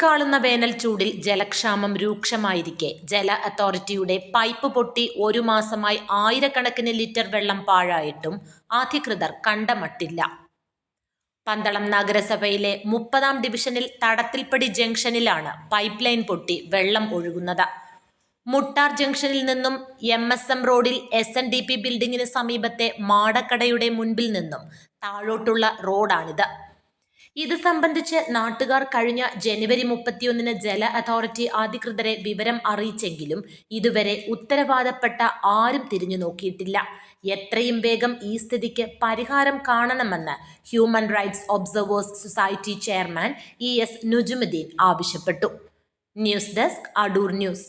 കത്തുന്ന വേനൽ ചൂടിൽ ജലക്ഷാമം രൂക്ഷമായിരിക്കെ. ജല അതോറിറ്റിയുടെ പൈപ്പ് പൊട്ടി ഒരു മാസമായി ആയിരക്കണക്കിന് ലിറ്റർ വെള്ളം പാഴായിട്ടും അധികൃതർ കണ്ടമട്ടില്ല. പന്തളം നഗരസഭയിലെ മുപ്പതാം ഡിവിഷനിൽ തടത്തിൽപ്പടി ജംഗ്ഷനിലാണ് പൈപ്പ് ലൈൻ പൊട്ടി വെള്ളം ഒഴുകുന്നത്. മുട്ടാർ ജംഗ്ഷനിൽ നിന്നും എം എസ് എം റോഡിൽ എസ് എൻ ഡി പി ബിൽഡിങ്ങിന് സമീപത്തെ മാടക്കടയുടെ മുൻപിൽ നിന്നും താഴോട്ടുള്ള റോഡാണിത്. ഇത് സംബന്ധിച്ച് നാട്ടുകാർ കഴിഞ്ഞ ജനുവരി മുപ്പത്തിയൊന്നിന് ജല അതോറിറ്റി അധികൃതരെ വിവരം അറിയിച്ചെങ്കിലും ഇതുവരെ ഉത്തരവാദപ്പെട്ട ആരും തിരിഞ്ഞു നോക്കിയിട്ടില്ല. എത്രയും വേഗം ഈ സ്ഥിതിക്ക് പരിഹാരം കാണണമെന്ന് human rights observers society chairman E S Nujumuddin ആവശ്യപ്പെട്ടു. News desk Adoor news.